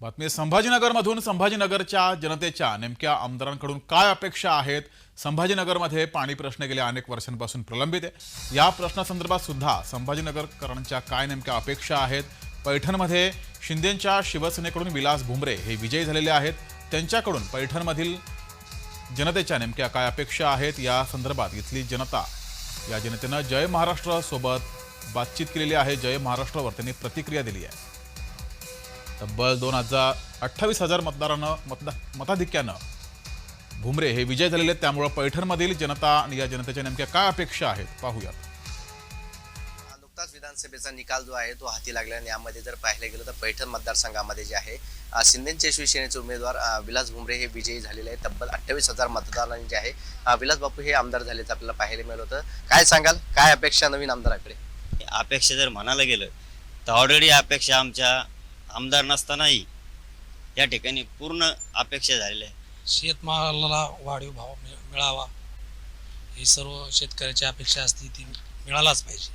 बातमी संभाजीनगरमधून संभाजीनगरच्या जनतेच्या नेमक्या आमदारांकडून काय अपेक्षा आहेत? संभाजीनगरमध्ये पाणी प्रश्न गेल्या अनेक वर्षांपासून प्रलंबित आहे. या प्रश्नासंदर्भात सुद्धा संभाजीनगरकरांच्या काय नेमक्या अपेक्षा आहेत? पैठणमध्ये शिंदेंच्या शिवसेनेकडून विलास भुमरे हे विजयी झालेले आहेत. त्यांच्याकडून पैठणमधील जनतेच्या नेमक्या काय अपेक्षा आहेत? या संदर्भात इथली जनता या जनतेनं जय महाराष्ट्र सोबत बातचीत केलेली आहे. जय महाराष्ट्रावर त्यांनी प्रतिक्रिया दिली आहे. तब्बल दोन हजार अठ्ठावीस हजार मतदारांना मतदा मताधिक्यानं भुमरे हे विजय झालेले आहेत. त्यामुळं पैठणमधील जनता आणि या जनतेच्या नेमक्या काय अपेक्षा आहेत? पाहूयात. नुकताच विधानसभेचा निकाल जो आहे तो हाती लागला आणि यामध्ये जर पाहिलं गेलं तर पैठण मतदारसंघामध्ये जे आहे शिंदेचे शिवसेनेचे उमेदवार विलास भुमरे हे विजयी झालेले आहेत. तब्बल अठ्ठावीस हजार मतदारांनी जे आहे विलास बापू हे आमदार झालेचं आपल्याला पाहायला मिळत होतं. काय सांगाल? काय अपेक्षा नवीन आमदाराकडे? अपेक्षा जर म्हणायला गेलं तर ऑलरेडी अपेक्षा आमच्या आमदार नसतानाही या ठिकाणी पूर्ण अपेक्षा झालेल्या आहे शेतमालाला वाढीव भाव मिळ- मिळावा. ही सर्व शेतकऱ्याची अपेक्षा असते ती मिळालाच पाहिजे.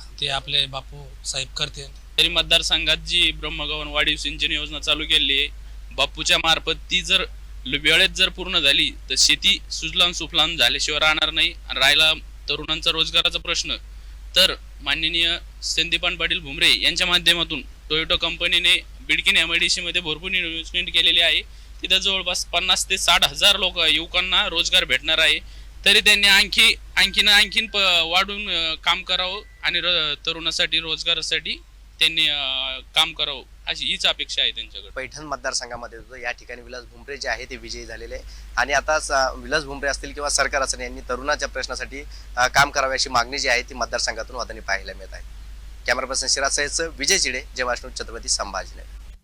आणि ते आपले बापू साहेब करते तरी मतदारसंघात जी ब्रह्मगवन वाढीव सिंचन योजना चालू केली आहे बापूच्या मार्फत ती जर ल- वेळेत जर पूर्ण झाली तर शेती सुजलाम सुफलाम झाल्याशिवाय राहणार नाही आणि राहिला तरुणांचा रोजगाराचा प्रश्न. तर माननीय संदीपान पाटील भुमरे यांच्या माध्यमातून टोयोटो कंपनीने बिडकिन एम आय डी सीमध्ये भरपूर इन्व्हेस्टमेंट केलेली आहे. तिथं जवळपास पन्नास ते साठ हजार लोक युवकांना रोजगार भेटणार आहे. तरी त्यांनी आणखी आणखीन आणखीन प वाढून काम करावं आणि र- तरुणासाठी रोजगारासाठी त्यांनी काम करावं अशी हीच अपेक्षा आहे त्यांच्याकडे. पैठण मतदारसंघामध्ये या ठिकाणी विलास भुमरे जे आहे ते विजयी झालेले आहे. आणि आता स- विलास भुमरे असतील किंवा सरकार असेल यांनी तरुणाच्या प्रश्नासाठी काम करावे अशी मागणी जी आहे ती मतदारसंघातून वादाने पाहायला मिळत आहे. Camera person Shiraj Vijay Chide Jay Vashnu Chhatrapati Sambhajinagar.